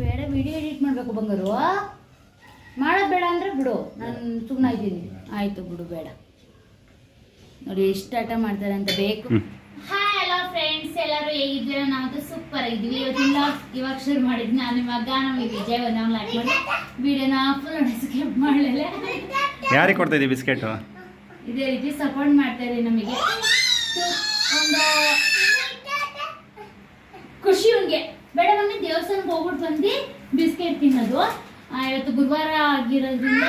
ಬೇಡ video edit ಮಾಡಬೇಕು ಬಂಗಾರು. ಮಾಡೋದು ಬೇಡ ಅಂದರೆ ಬಿಡು. ನಾನು ಸುಮ್ಮನೆ ಇದ್ದೀನಿ. ಆಯಿತು ಬಿಡು ಬೇಡ. ನೋಡಿ ಎಷ್ಟು ಆಟ ಮಾಡ್ತಾರೆ ಅಂತ ಬೇಕು. ಹಾಯ್ ಹಲೋ ಫ್ರೆಂಡ್ಸ್ ಎಲ್ಲರೂ ಹೇಗಿದ್ದೀರಾ? ನಾವು ಸೂಪರ್ ಆಗಿದ್ವಿ ಇವತ್ತಿನ ಇವಾಗ ಶುರು ಮಾಡಿದ್ವಿ. ನಾನು ಇವಾಗ ನಮಗೆ ವಿಜಯ್ ನಾವು ಲೈಕ್ ಮಾಡಿ. ವಿಡಿಯೋನ ಫುಲ್ ಸ್ಕಿಪ್ ಮಾಡಲಿಲ್ಲ ಯಾರಿಗೆ ಕೊಡ್ತಾ ಇದ್ದೀವಿ ಬಿಸ್ಕೆಟು? ಇದೇ ರೀತಿ ಸಪೋರ್ಟ್ ಮಾಡ್ತಾರೆ ನಮಗೆ. ಒಂದು ಖುಷಿ ಅವ್ನಿಗೆ ಬೇಡ ಮಮ್ಮಿ ದೇವಸ್ಥಾನಕ್ಕೆ ಹೋಗ್ಬಿಟ್ಟು ಬಂದು ಬಿಸ್ಕೆಟ್ ತಿನ್ನೋದು. ಆ, ಇವತ್ತು ಗುರುವಾರ ಆಗಿರೋದ್ರಿಂದ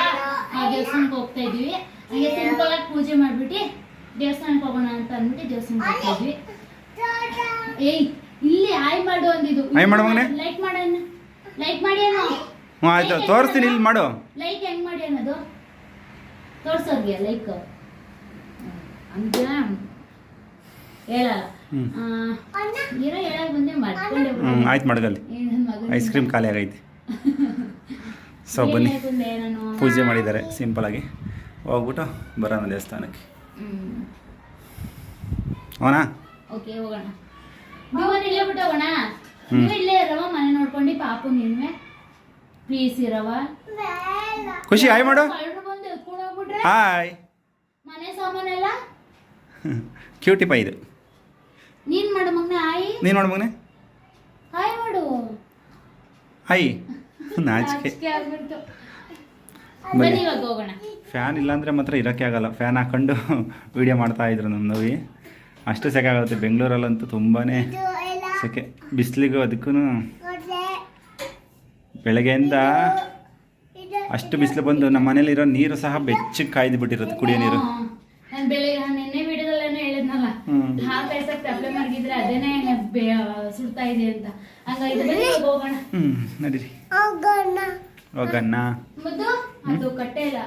ಆ, ದೇವಸ್ಥಾನಕ್ಕೆ ಹೋಗ್ತಾ ಇದೀವಿ. ಹಾಗೆ ಸಿಂಪಲ್ ಆಗಿ ಪೂಜೆ ಮಾಡ್ಬಿಟ್ಟು ದೇವಸ್ಥಾನಕ್ಕೆ ಹೋಗೋಣ ಅಂತ ಅಂದ್ಬಿಟ್ಟು ದೇವಸ್ಥಾನಕ್ಕೆ ಹೋಗ್ತಾ ಇದ್ವಿ. ಏಯ್ ಇಲ್ಲಿ ಆಯ್ ಮಾಡು ಅಂದಿದ್ದು. ಆಯ್ ಮಾಡು ಮಗನೇ. ಲೈಕ್ ಮಾಡೋಣ ಲೈಕ್ ಮಾಡಿ ಹ್ಞೂ ಆಯಿತು ತೋರಿಸ್ತೀನಿ ಇಲ್ಲಿ ಮಾಡು. ಲೈಕ್ ಹೆಂಗ್ ಮಾಡಿ ಅನ್ನೋದು? ತೋರ್ಸೋರ್ಗೆ ಲೈಕ್. ಹೇಳಲ್ಲ ಹ್ಮ್. ಆ, ಏನೋ ಹೇಳಕ್ ಬಂದೆ ಮರ್ಕೊಂಡೆ ಹ್ಞೂ ಆಯ್ತು ಮಡಗಲ್ಲಿ. ಐಸ್ ಕ್ರೀಮ್ ಖಾಲಿ ಆಗೈತೆ. ಸೊ ಬನ್ನಿ. ನಾನು ಪೂಜೆ ಮಾಡಿದ್ದಾರೆ ಸಿಂಪಲಾಗಿ ಹೋಗ್ಬಿಟ್ಟು ಬರೋಣ ದೇವಸ್ಥಾನಕ್ಕೆ. ಅವನಾ ಓಕೆ ಹೋಗೋಣ. ನೀವನ್ ಇಲ್ಲೇ ಬಿಟ್ಟು ಹೋಗೋಣ? ನೀವು ಇಲ್ಲೇ ಇರವ ಮನೆ ನೋಡ್ಕೊಂಡು ಪಾಪು ನಿನ್ನೆ. ಪ್ಲೀಸ್ ಇರವ ಖುಷಿ ಹಾಯ್ ಮಾಡು. ಕಳ್ರು ಬಂದು ಎತ್ಕೊಂಡು ಹೋಗ್ಬಿಟ್ರೆ ಹಾಯ್ ಮನೆ ಸಾಮಾನೆಲ್ಲ? ಕ್ಯೂಟಿ ಪೈ ಇದು ನೀನ್ ಮಾಡು ಮಗ್ನ ಆಯಿ ನೀನು ನೋಡು ಮಗನೆ. ಹಾಯ್ ಮಾಡು. ಹಾಯ್. ನಾಚಿಕೆ ಬನ್ನಿ. ಫ್ಯಾನ್ ಇಲ್ಲಾಂದರೆ ಮಾತ್ರ ಇರೋಕ್ಕೆ ಆಗಲ್ಲ. ಫ್ಯಾನ್ ಹಾಕೊಂಡು ವಿಡಿಯೋ ಮಾಡ್ತಾ ಇದ್ರು ನಮ್ಮ ನವಿ. ಅಷ್ಟು ಸೆಕೆ ಆಗುತ್ತೆ. ಬೆಂಗಳೂರಲ್ಲಂತೂ ತುಂಬಾ ಸೆಕೆ. ಬಿಸಿಲಿಗೂ ಅದಕ್ಕೂ ಬೆಳಗ್ಗೆಯಿಂದ ಅಷ್ಟು ಬಿಸಿಲು ಬಂದು ನಮ್ಮ ಮನೇಲಿರೋ ನೀರು ಸಹ ಬೆಚ್ಚಗೆ ಕಾಯ್ದು ಬಿಟ್ಟಿರುತ್ತೆ ಕುಡಿಯೋ ನೀರು ನಾನು ಬೆಳಿಗ್ಗೆ ನಾನು ನಿನ್ನೆ ವಿಡಿಯೋದಲ್ಲೇನೋ ಹೇಳಿದ್ನಲ್ಲ ಹ್ಮ್. ಹಾಲು ಕಾಯ್ಸಕ್ಕೆ ಅಪ್ಲೈ ಮಾಡಿದ್ರೆ ಅದೇನೇ ಬೆ- ಸುಡ್ತಾ ಇದೆ ಅಂತ. ಹಂಗಾಗಿ ಹೋಗೋಣ. ಹ್ಞೂ ನಡೀರಿ. ಹೋಗಣ್ಣ. ಮತ್ತು ಅದು ಕಟ್ಟೆ ಇಲ್ಲ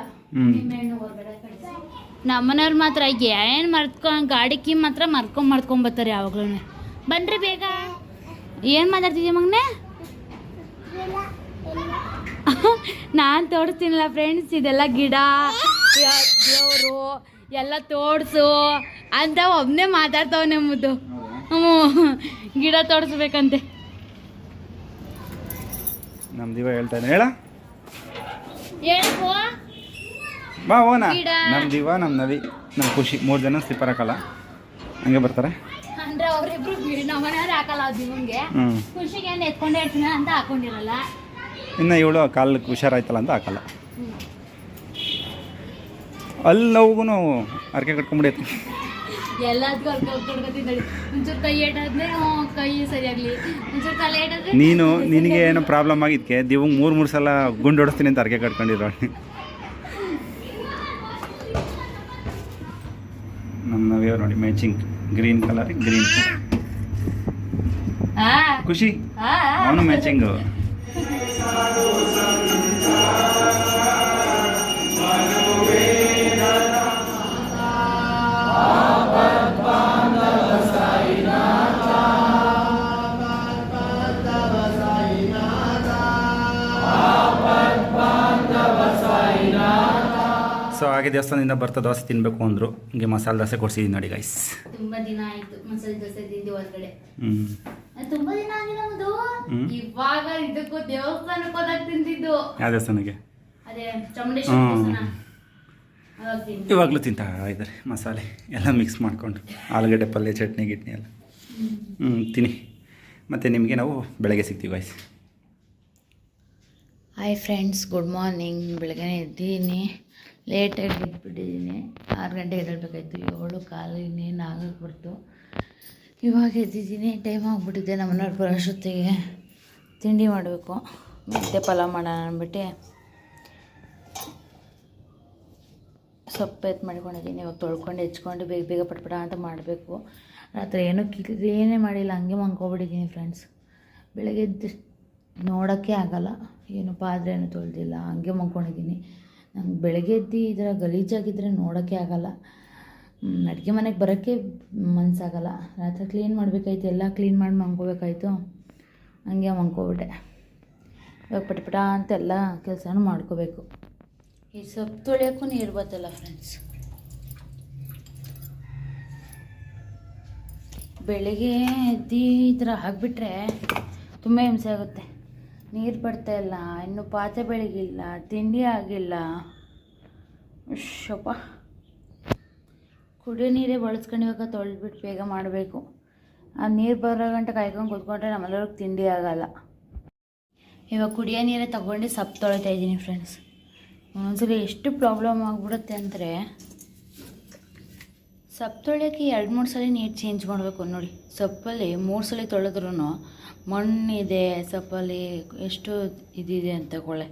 ಮಾತ್ರ ಏನು ಮರ್ತ್ಕೊ ಗಾಡಿ ಕೀ ಮಾತ್ರ ಮರ್ಕೊಂಡ್ ಮರ್ಕೊಂಡ್ ಬರ್ತಾರೆ ಯಾವಾಗ್ಲೂ ಬನ್ರಿ ಬೇಗ. ಏನು ಮಾತಾಡ್ತಿದ್ಯ ಮಗ್ನೆ? ನಾನು ತೋರಿಸ್ತೀನಲ್ಲ ಫ್ರೆಂಡ್ಸ್ ಇದೆಲ್ಲ ಗಿಡ ದೇವರು ಎಲ್ಲ ತೋರ್ಸು ಅಂತ ಒಬ್ಬನೇ ಮಾತಾಡ್ತಾವ ಮುದ್ದು. ಹ್ಞೂ ಗಿಡ ತೋರಿಸ್ಬೇಕಂತೆ. ನಮ್ಮ ದಿವ ಹೇಳ್ತಾ ಹೇಳ? ಬಾ ಗಿಡ. ನಮ್ಮ ದಿವ ನಮ್ಮ ನವಿ ನಮ್ಮ ಖುಷಿ. ಮೂರು ಜನ ಸ್ಲಿಪ್ಪರ್ ಹಾಕಲ್ಲ. ಹಂಗೆ ಬರ್ತಾರೆ. ಅಂದ್ರೆ ಅವ್ರಿಬ್ರು ನಮ್ಮ ಮನೆಯವ್ರು ಹಾಕಲ್ಲ ಹ್ಞೂ ಖುಷಿಗೆ ಏನು ಎತ್ಕೊಂಡೇ ಇರ್ತೀನಿ ಅಂತ ಹಾಕೊಂಡಿರಲ್ಲ. ಇನ್ನು ಇವಳು ಕಾಲಕ್ಕೆ ಹುಷಾರಾಯ್ತಲ್ಲ ಅಂತ ಹಾಕಲ್ಲ. ಅಲ್ಲಿ ನೋವು ಅರ್ಕೆ ಕಟ್ಕೊಂಡ್ಬಿಡೈತಿ ಎಲ್ಲದಕ್ಕೂ ಅರ್ಥ ಕೊಡ್ಕೊತೀನಿ ಒಂಚೂರು ಕೈ ಏಟಾದ್ರೆ ಹ್ಞೂ ಕೈ ಸರಿಯಾಗ್ಲಿ. ಒಂಚೂರು ತಲೆ ಏಟಾದ್ರೆ ನೀನು ನಿನಗೆ ಏನೋ ಪ್ರಾಬ್ಲಮ್ ಆಗಿದ್ಕೆ ದಿವಂಗ್ ಮೂರು ಮೂರು ಸಲ ಗುಂಡು ಹೊಡಿಸ್ತೀನಿ ಅಂತ ಅರ್ಕೆ ಕಟ್ಕೊಂಡಿರೋ ನಮ್ಮ ನವಿಯವ್ರು ನೋಡಿ ಮ್ಯಾಚಿಂಗ್ ಗ್ರೀನ್ ಕಲರ್ ಗ್ರೀನ್ ಖುಷಿ. ಅವನು ಮ್ಯಾಚಿಂಗು ಸೊ ಹಾಗೆ ದೇವಸ್ಥಾನದಿಂದ ಬರ್ತಾ ದೋಸೆ ತಿನ್ನಬೇಕು ಅಂದರು. ಹಿಂಗೆ ಮಸಾಲೆ ದೋಸೆ ಕೊಡ್ಸಿದೀನಿ ನೋಡಿ ಗೈಸ್ ತುಂಬಾ ದಿನ ಆಯ್ತು ಮಸಾಲೆ ದೋಸೆ ತಿಂದು ಹೊರಗಡೆ. ಹ್ಞೂ ತುಂಬಾ ದಿನ ಆಗಿಲ್ಲ ಒಂದು ಇವಾಗ ಇದಕ್ಕೂ ದೇವಸ್ಥಾನಕ್ಕೆ ಹೋದಾಗ ತಿಂದಿದ್ದು. ಯಾವ ದೇವಸ್ಥಾನಕ್ಕೆ? ಅದೇ ಚಾಮುಂಡೇಶ್ವರಿ ಹ್ಮ್. ದೇವಸ್ಥಾನ. ಇವಾಗಲೂ ತಿಂತಾ ಇದ್ದಾರೆ ಮಸಾಲೆ. ಎಲ್ಲ ಮಿಕ್ಸ್ ಮಾಡ್ಕೊಂಡು. ಆಲೂಗಡ್ಡೆ ಪಲ್ಯ ಚಟ್ನಿ ಗಿಟ್ನಿ ಎಲ್ಲ. ಹ್ಞೂ ತಿನ್ನಿ. ಮತ್ತು ನಿಮಗೆ ನಾವು ಬೆಳಗ್ಗೆ ಸಿಗ್ತೀವಿ guys hi friends good morning ಬೆಳಗ್ಗೆ ಎದ್ದೀನಿ. ಲೇಟಾಗಿ ಬಿದ್ದುಬಿಟ್ಟಿದ್ದೀನಿ ಆರು ಗಂಟೆ ಎದ್ದೇಳ್ಬೇಕಾಯ್ತು. ಏಳು ಕಾಲು ಇನ್ನೇನು ಆಗಕ್ಕೆ ಇವಾಗ ಎದ್ದಿದ್ದೀನಿ. ಟೈಮ್ ಆಗಿಬಿಟ್ಟಿದೆ ನಮ್ಮನೆಯವ್ರ ಬರೋಷ್ಟೊತ್ತಿಗೆ. ತಿಂಡಿ ಮಾಡಬೇಕು. ಮತ್ತೆ ಪಲಾವ್ ಮಾಡೋಣ ಅಂದ್ಬಿಟ್ಟು. ಸೊಪ್ಪು ಎತ್ತು ಮಾಡ್ಕೊಂಡಿದ್ದೀನಿ. ಇವಾಗ ತೊಳ್ಕೊಂಡು ಹೆಚ್ಕೊಂಡು ಬೇಗ ಬೇಗ ಪಟ್ಪಟ ಅಂತ ಮಾಡಬೇಕು. ರಾತ್ರಿ ಏನೂ ಏನೇ ಮಾಡಿಲ್ಲ. ಹಂಗೆ ಮನ್ಕೊಬಿಟ್ಟಿದ್ದೀನಿ ಫ್ರೆಂಡ್ಸ್ ಬೆಳಗ್ಗೆ ಎದ್ದು ನೋಡೋಕ್ಕೆ ಆಗಲ್ಲ. ಏನು ಪಾದ್ರೆನೂ ತೊಳೆದಿಲ್ಲ. ಹಂಗೆ ಮಲ್ಕೊಂಡಿದ್ದೀನಿ. ನಂಗೆ ಬೆಳಗ್ಗೆ ಎದ್ದು ಈ ಥರ ಗಲೀಜಾಗಿದ್ದರೆ ನೋಡೋಕ್ಕೆ ಆಗಲ್ಲ. ಅಡುಗೆ ಮನೆಗೆ ಬರೋಕ್ಕೆ ಮನಸ್ಸಾಗಲ್ಲ ರಾತ್ರಿ ಕ್ಲೀನ್ ಮಾಡಬೇಕಾಯ್ತು, ಎಲ್ಲ ಕ್ಲೀನ್ ಮಾಡಿ ಮಲ್ಕೋಬೇಕಾಯ್ತು. ಹಂಗೆ ಮಲ್ಕೊಬಿಟ್ಟೆ. ಇವಾಗ ಪಟ ಅಂತ ಎಲ್ಲ ಕೆಲಸನೂ ಮಾಡ್ಕೋಬೇಕು. ಈ ಸೊಪ್ಪು ತೊಳೆಯೋಕ್ಕೂ ನೀರು ಬತ್ತಲ್ಲ ಫ್ರೆಂಡ್ಸ್ ಬೆಳಿಗ್ಗೆ ಎದ್ದು ಈ ಥರ ಆಗಿಬಿಟ್ರೆ ತುಂಬ ಹಿಂಸೆ ಆಗುತ್ತೆ. ನೀರು ಬರ್ತಾ ಇಲ್ಲ, ಇನ್ನು ಪಾತ್ರೆ ಬೆಳಗಿಲ್ಲ, ತಿಂಡಿ ಆಗಿಲ್ಲ. ಶಪ್ಪ ಕುಡಿಯೋ ನೀರೇ ಬಳಸ್ಕೊಂಡು ಇವಾಗ ತೊಳೆದ್ಬಿಟ್ಟು ಬೇಗ ಮಾಡಬೇಕು. ಆ ನೀರು ಬರೋ ಗಂಟೆ ಕಾಯ್ಕೊಂಡು ಕೂತ್ಕೊಂಡ್ರೆ ನಮ್ಮೆಲ್ಲರಿಗೆ ತಿಂಡಿ ಆಗಲ್ಲ. ಇವಾಗ ಕುಡಿಯೋ ನೀರೇ ತಗೊಂಡು ಸಪ್ ತೊಳಿತಾ ಇದ್ದೀನಿ ಫ್ರೆಂಡ್ಸ್ ಒಂದೊಂದ್ಸಲಿ ಎಷ್ಟು ಪ್ರಾಬ್ಲಮ್ ಆಗಿಬಿಡುತ್ತೆ ಅಂದರೆ ಸೊಪ್ಪು ತೊಳೆಯೋಕ್ಕೆ ಎರಡು ಮೂರು ಸಲ ನೀರು ಚೇಂಜ್ ಮಾಡಬೇಕು ನೋಡಿ. ಸೊಪ್ಪಲ್ಲಿ ಮೂರು ಸಲ ತೊಳೆದ್ರೂ ಮಣ್ಣಿದೆ, ಸೊಪ್ಪಲ್ಲಿ ಎಷ್ಟು ಇದಿದೆ ಅಂತ ಕೊಳೆ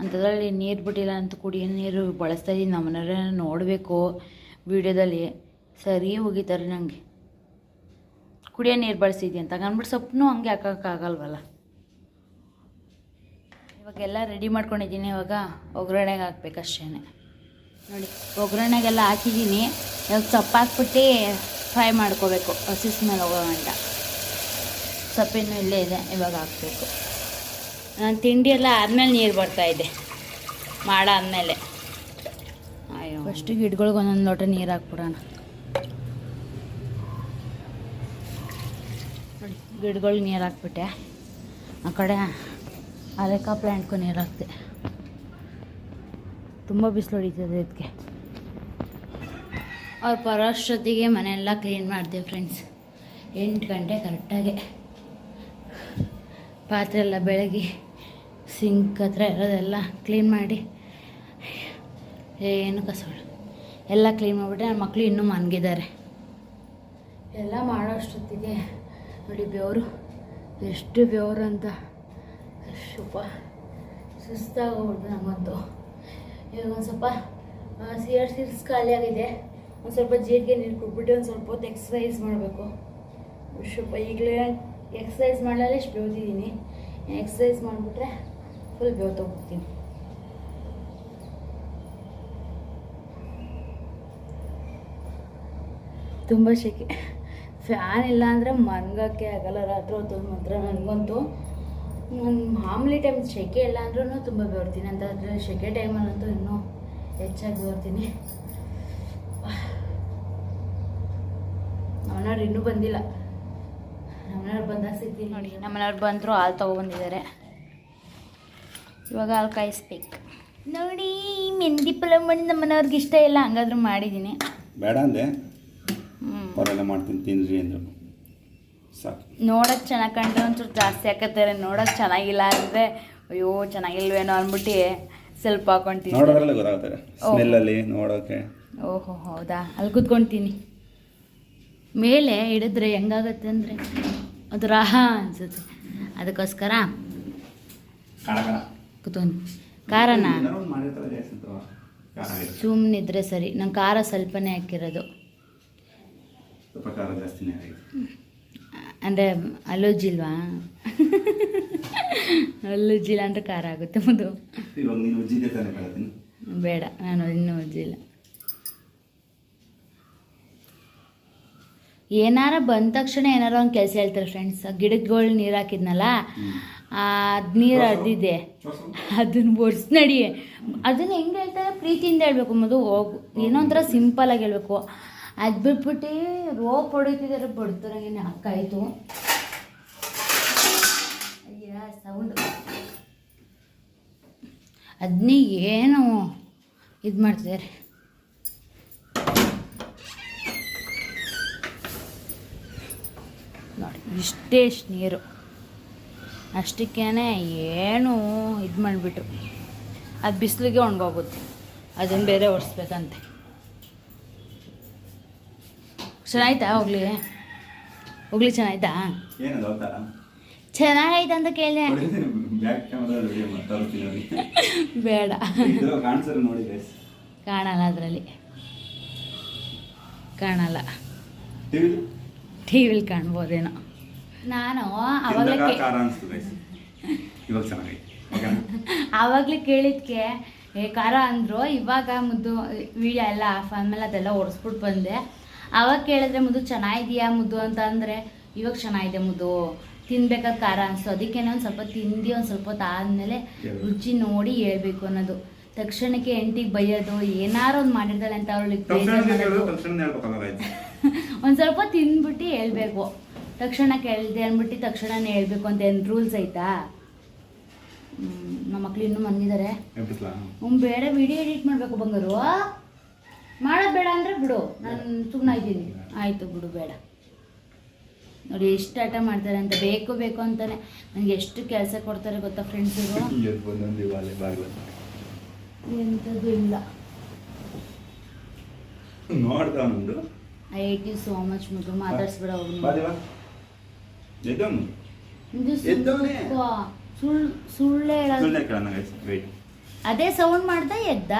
ಅಂಥದ್ರಲ್ಲಿ ನೀರು ಬಿಟ್ಟಿಲ್ಲ ಅಂತ ಕುಡಿಯೋ ನೀರು ಬಳಸ್ತಾ ಇದ್ದೀನಿ ನಮ್ಮನೆಯವ್ರೆ ನೋಡಬೇಕು ವೀಡಿಯೋದಲ್ಲಿ. ಸರಿ ಹೋಗಿದ್ದಾರೆ ನನಗೆ ಕುಡಿಯೋ ನೀರು ಬಳಸಿದ್ದೆ ಅಂತ ಅಂದ್ಬಿಟ್ಟು ಸೊಪ್ಪು ಹಂಗೆ ಹಾಕೋಕ್ಕಾಗಲ್ವಲ್ಲ ಇವಾಗೆಲ್ಲ ರೆಡಿ ಮಾಡ್ಕೊಂಡಿದ್ದೀನಿ ಇವಾಗ ಒಗ್ಗರಣೆಗೆ ಹಾಕ್ಬೇಕಷ್ಟೇ ನೋಡಿ, ಒಗ್ಗರಣೆಗೆಲ್ಲ ಹಾಕಿದ್ದೀನಿ. ಇವಾಗ ಸೊಪ್ಪು ಹಾಕ್ಬಿಟ್ಟು ಫ್ರೈ ಮಾಡ್ಕೋಬೇಕು, ಹಸಿ ಸ್ಮೆಲ್ ಹೋಗೋಣ ಸೊಪ್ಪಿನೂ ಇಲ್ಲೇ ಇದೆ, ಇವಾಗ ಹಾಕಬೇಕು. ನಾನು ತಿಂಡಿ ಎಲ್ಲ ಆದಮೇಲೆ ನೀರು ಬರ್ತಾಯಿದ್ದೆ ಮಾಡಾದ್ಮೇಲೆ. ಅಯ್ಯೋ. ಫಸ್ಟು ಗಿಡಗಳಿಗೆ ಒಂದೊಂದು ಲೋಟ ನೀರು ಹಾಕ್ಬಿಡೋಣ. ನೋಡಿ, ಗಿಡಗಳಿಗೆ ನೀರು ಹಾಕ್ಬಿಟ್ಟೆ. ಆ ಕಡೆ ಅರೆಕಾ ಪ್ಲ್ಯಾಂಟ್ಗೂ ನೀರು ಹಾಕ್ತೆ ತುಂಬ ಬಿಸಿಲು ಹೊಡಿತದೆ ಇದಕ್ಕೆ. ಅವ್ರು ಬರೋಷ್ಟೊತ್ತಿಗೆ ಮನೆಯೆಲ್ಲ ಕ್ಲೀನ್ ಮಾಡಿದೆ ಫ್ರೆಂಡ್ಸ್ ಎಂಟು ಗಂಟೆ ಕರೆಕ್ಟಾಗಿ ಪಾತ್ರೆ ಎಲ್ಲ ಬೆಳಗ್ಗೆ ಸಿಂಕ್ ಹತ್ರ ಇರೋದೆಲ್ಲ ಕ್ಲೀನ್ ಮಾಡಿ. ಏನು ಕಸಗಳು ಎಲ್ಲ ಕ್ಲೀನ್ ಮಾಡಿಬಿಟ್ಟೆ ನನ್ನ ಮಕ್ಕಳು ಇನ್ನೂ ಮನಗಿದ್ದಾರೆ. ಎಲ್ಲ ಮಾಡೋಷ್ಟೊತ್ತಿಗೆ ನೋಡಿ ಬೆವರು, ಎಷ್ಟು ಬೆವರು ಅಂತ. ಶುಭ. ಸುಸ್ತಾಗೋಗ್ಬಿಡ್ತು ನಮಗಂತೂ ಇವಾಗ ಒಂದು ಸ್ವಲ್ಪ ಸಿಯರ್ ಸಿರ್ಸ್ ಖಾಲಿ ಆಗಿದೆ. ಒಂದು ಸ್ವಲ್ಪ ಜೀರಿಗೆ ನೀರು ಕೊಟ್ಬಿಟ್ಟು ಒಂದು ಸ್ವಲ್ಪ ಹೊತ್ತು ಎಕ್ಸಸೈಸ್ ಮಾಡಬೇಕು. ಸ್ವಲ್ಪ ಈಗಲೇ ಎಕ್ಸಸೈಸ್ ಮಾಡಲೇ ಇಷ್ಟು ಬೆವ್ತಿದ್ದೀನಿ ಎಕ್ಸಸೈಸ್ ಮಾಡಿಬಿಟ್ರೆ ಫುಲ್ ಬೆವ್ತೋಗ್ಬಿಡ್ತೀನಿ ತುಂಬ ಶೆಕೆ ಫ್ಯಾನ್ ಇಲ್ಲ ಅಂದರೆ ಮನ್ಗಕ್ಕೆ ಆಗಲ್ಲ. ರಾತ್ರಿ ಹೊತ್ತು ಮಾತ್ರ ನನಗಂತೂ ನಾನು ಮಾಮೂಲಿ ಟೈಮ್ ಸೆಕೆ ಇಲ್ಲ ಅಂದ್ರೂ ತುಂಬ ಬರ್ತೀನಿ ಅಂತ ಅದ್ರಲ್ಲಿ ಸೆಕೆ ಟೈಮಲ್ಲಂತೂ ಇನ್ನೂ ಹೆಚ್ಚಾಗಿ ಬರ್ತೀನಿ ನಮ್ಮನವ್ರು ಇನ್ನೂ ಬಂದಿಲ್ಲ. ನಮ್ಮನವ್ರು ಬಂದಾಗ ಸಿಗ್ತೀನಿ ನೋಡಿ ನಮ್ಮನವ್ರು ಬಂದರು ಹಾಲು ತೊಗೊಬಂದಿದ್ದಾರೆ ಇವಾಗ ಹಾಲು ಕಾಯಿಸ್ಬೇಕು. ನೋಡಿ ಮೆಂದಿ ಪಲಾವ್ ಮಾಡಿ ನಮ್ಮನವ್ರಿಗೆ ಇಷ್ಟ ಇಲ್ಲ ಹಂಗಾದ್ರೂ ಮಾಡಿದ್ದೀನಿ. ಬೇಡ ಅಂದೆ. ಹ್ಞೂ ಮಾಡ್ತೀನಿ ತಿನ್ರಿ ಅಂದರು. ಸಾಕು ನೋಡೋಕೆ ಚೆನ್ನಾಗಿ ಕಂಡ್ರೆ ಒಂಚೂರು ಜಾಸ್ತಿ ಹಾಕತ್ತಾರೆ. ನೋಡೋಕೆ ಚೆನ್ನಾಗಿಲ್ಲ ಅಂದ್ರೆ ಅಯ್ಯೋ ಚೆನ್ನಾಗಿಲ್ವೇನೋ ಅಂದ್ಬಿಟ್ಟು ಸ್ವಲ್ಪ ಹಾಕೊಂತೀನಿ ನೋಡೋದ್ರಲ್ಲೇ ಗೊತ್ತಾಗುತ್ತೆ. ಸ್ಮೆಲ್ಲಲ್ಲಿ ನೋಡೋಕೆ. ಓಹೋ ಹೌದಾ? ಅಲ್ಲಿ ಕುತ್ಕೊಂತೀನಿ. ಮೇಲೆ ಹಿಡಿದ್ರೆ ಹೆಂಗಾಗತ್ತೆ ಅಂದರೆ ಅದು ರಾಹ ಅನ್ಸುತ್ತೆ. ಅದಕ್ಕೋಸ್ಕರ ಕುತ್ಕೊಂಡು. ಖಾರನ. ಸುಮ್ಮನಿದ್ರೆ ಸರಿ. ನಂಗೆ ಖಾರ ಸ್ವಲ್ಪನೇ ಹಾಕಿರೋದು. ಸ್ವಲ್ಪ ಖಾರ ಜಾಸ್ತಿನೇ ಆಗಿದೆ ಅಂದರೆ ಅಲೋಜಿಲ್ವಾ? ಅಲ್ಲುಜ್ಜಿಲ್ಲ ಅಂದರೆ ಖಾರ ಆಗುತ್ತೆ ಮದು. ಬೇಡ ನಾನು ಇನ್ನೂ ಉಜ್ಜಿಲ್ಲ. ಏನಾರ ಬಂದ ತಕ್ಷಣ ಏನಾರ ಒಂದು ಕೆಲಸ ಹೇಳ್ತಾರೆ ಫ್ರೆಂಡ್ಸ್ ಗಿಡಗಳು ನೀರು ಹಾಕಿದ್ನಲ್ಲ ಅದು ನೀರು ಅದಿದೆ ಅದನ್ನ ಒರ್ಸ್ ನಡಿ. ಅದನ್ನ ಹೆಂಗೆ ಹೇಳ್ತಾರೆ? ಪ್ರೀತಿಯಿಂದ ಹೇಳ್ಬೇಕು ಮದು. ಹೋಗು. ಏನೋ ಒಂಥರ ಆಗಿ ಹೇಳ್ಬೇಕು. ಅದು ಬಿಟ್ಬಿಟ್ಟು ರೋಪ್ ಹೊಡಿತಿದ್ದಾರೆ ಬಡ್ತಾರಂಗೆ ಹಾಕಾಯಿತು ಅಯ್ಯ ಸೌಂಡ್ ಅದನ್ನೇ ಏನು ಇದು ಮಾಡ್ತಿದ್ದಾರೆ ನೋಡಿ, ಇಷ್ಟೇ ನೀರು. ಅಷ್ಟಕ್ಕೇ ಏನು ಇದು ಮಾಡಿಬಿಟ್ರು. ಅದು ಬಿಸಿಲಿಗೆ ಒಣಗೋಗುತ್ತೆ. ಅದನ್ನು ಬೇರೆ ಒರೆಸ್ಬೇಕಂತೆ. ಚೆನ್ನಾಯ್ತಾ ಹೋಗ್ಲಿ? ಹೋಗ್ಲಿ ಚೆನ್ನಾಯ್ತಾ? ಚೆನ್ನಾಗೈತೆ ಅಂತ ಕೇಳಿದೆ. ಬೇಡ. ಕಾಣಲ್ಲ ಅದರಲ್ಲಿ. ಕಾಣಲ್ಲ. ಟಿವಿ ಟಿ ವಿಲಿ ಕಾಣ್ಬೋದೇನೋ. ನಾನು ಅವಾಗಲೇ ಆವಾಗಲೇ ಕೇಳಿದ್ಕೆ ಏ ಖಾರ ಅಂದರು. ಇವಾಗ ಮುದ್ದು ವಿಡಿಯೋ ಎಲ್ಲ ಆಫ್ ಆದಮೇಲೆ ಅದೆಲ್ಲ ಒರೆಸ್ಬಿಟ್ಟು ಬಂದೆ. ಆವಾಗ ಕೇಳಿದ್ರೆ ಮುದ್ದು ಚೆನ್ನಾಗಿದೆಯಾ ಮುದ್ದು ಅಂತ ಅಂದರೆ ಇವಾಗ ಚೆನ್ನಾಗಿದೆ ಮುದ್ದು. ತಿನ್ಬೇಕಾದ ಖಾರ ಅನಿಸ್ತು ಅದಕ್ಕೇನೆ ಒಂದು ಸ್ವಲ್ಪ ತಿಂದು ಒಂದು ಸ್ವಲ್ಪ ಹೊತ್ತು ಆದಮೇಲೆ ರುಚಿ ನೋಡಿ ಹೇಳ್ಬೇಕು ಅನ್ನೋದು. ತಕ್ಷಣಕ್ಕೆ ಎಂಟಿಗೆ ಬೈಯೋದು ಏನಾರು ಒಂದು ಮಾಡಿರ್ತಾಳೆ ಅಂತ ಅವಳಿಗೆ ಒಂದು ಸ್ವಲ್ಪ ತಿಂದ್ಬಿಟ್ಟು ಹೇಳ್ಬೇಕು. ತಕ್ಷಣ ಕೇಳಿದೆ ಅಂದ್ಬಿಟ್ಟು ತಕ್ಷಣನೇ ಹೇಳ್ಬೇಕು ಅಂತ ಏನು ರೂಲ್ಸ್ ಐತಾ? ನಮ್ಮ ಮಕ್ಳು ಇನ್ನೂ ಬಂದಿದ್ದಾರೆ ಬೇರೆ ಬೇಡ ವಿಡಿಯೋ ಎಡಿಟ್ ಮಾಡಬೇಕು ಬಂಗಾರು. ಮಾಡೋದು ಬೇಡ ಅಂದರೆ ಬಿಡು. ನಾನು ಸುಮ್ಮನೆ ಇದ್ದೀನಿ. ಆಯಿತು ಬಿಡು ಬೇಡ. ನೋಡಿ ಎಷ್ಟು ಆಟ ಮಾಡ್ತಾರೆ ಅಂತ. ಬೇಕು ಬೇಕು ಅಂತಾನೆ. ನನಗೆ ಎಷ್ಟು ಕೆಲಸ ಕೊಡ್ತಾರೆ ಗೊತ್ತಾ ಫ್ರೆಂಡ್ಸಿಗೂ ಬಾಗಿಲು ಎಂಥದ್ದು ಇಲ್ಲ. I hate you so much ಮುದ್ದು ಮಾತಾಡ್ಸ್ಬೇಡ. ಸುಳ್ಳು ಸುಳ್ಳೇ ಅದೇ ಸೌಂಡ್ ಮಾಡ್ದ ಎದ್ದ.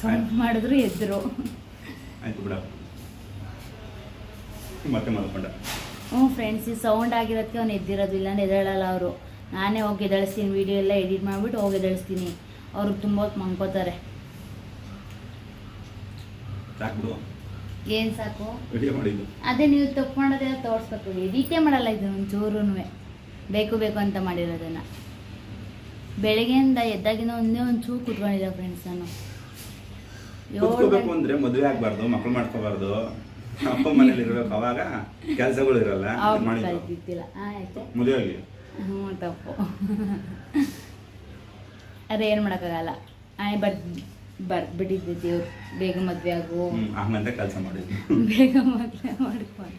ಸೌಂಡ್. ಮಾಡಿದ್ರು ಎದ್ರು. ಆಯ್ತು ಬಿಡ. ಮತ್ತೆ ಮಲ್ಕೊಂಡ. ಹ್ಞೂ ಫ್ರೆಂಡ್ಸ್ ಈ ಸೌಂಡ್ ಆಗಿರೋದಕ್ಕೆ ಅವ್ನು ಎದ್ದಿರೋದು ಇಲ್ಲಾಂದ್ರೆ ಎದ್ದೇಳಲ್ಲ ಅವರು. ನಾನೇ ಹೋಗಿ ಎದಳಿಸ್ತೀನಿ ವಿಡಿಯೋ ಎಲ್ಲ ಎಡಿಟ್ ಮಾಡಿಬಿಟ್ಟು ಹೋಗಿ ಎದಳಿಸ್ತೀನಿ ಅವರು ತುಂಬ ಹೊತ್ತು ಮಂಕೋತಾರೆ ಏನು ಸಾಕು? ಅದೇ ನೀವು ತಪ್ಪು ಮಾಡೋದೆಲ್ಲ ತೋರಿಸ್ಬೇಕು ಎಡಿಟೇ ಮಾಡಲ್ಲ ಇದು ಒಂಚೂರೂ ಬೇಕು ಬೇಕು ಅಂತ ಮಾಡಿರೋದನ್ನು. ಬೆಳಗ್ಗೆಯಿಂದ ಎದ್ದಾಗಿನ ಒಂದೇ ಒಂಚೂರು ಕುತ್ಕೊಂಡಿದ್ದೆ ಫ್ರೆಂಡ್ಸ್ ನಾನು. ಕುತ್ಕೋಬೇಕು ಅಂದ್ರೆ ಮದುವೆ ಆಗ್ಬಾರ್ದು ಮಕ್ಳು ಮಾಡ್ಕೋಬಾರ್ದು. ಅಪ್ಪ ಮನೇಲಿ ಇರ್ಬೇಕು ಅವಾಗ ಕೆಲಸಗಳು ಇರಲ್ಲ. ಮದುವೆ ಆಗಿ. ಹ್ಞೂ ತಪ್ಪು. ಅದೇ ಏನು ಮಾಡೋಕ್ಕಾಗಲ್ಲ. ಆಯ್ ಬರ್ ದೇವ್ರು ಬೇಗ ಮದುವೆ ಆಗು. ಆಮೇಲೆ ಹಂಗಂತ ಕೆಲಸ ಮಾಡಿದ್ವಿ ಬೇಗ ಮದುವೆ ಮಾಡ್ಕೊಂಡು.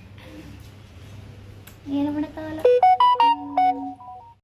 ಏನು ಮಾಡೋಕ್ಕಾಗಲ್ಲ?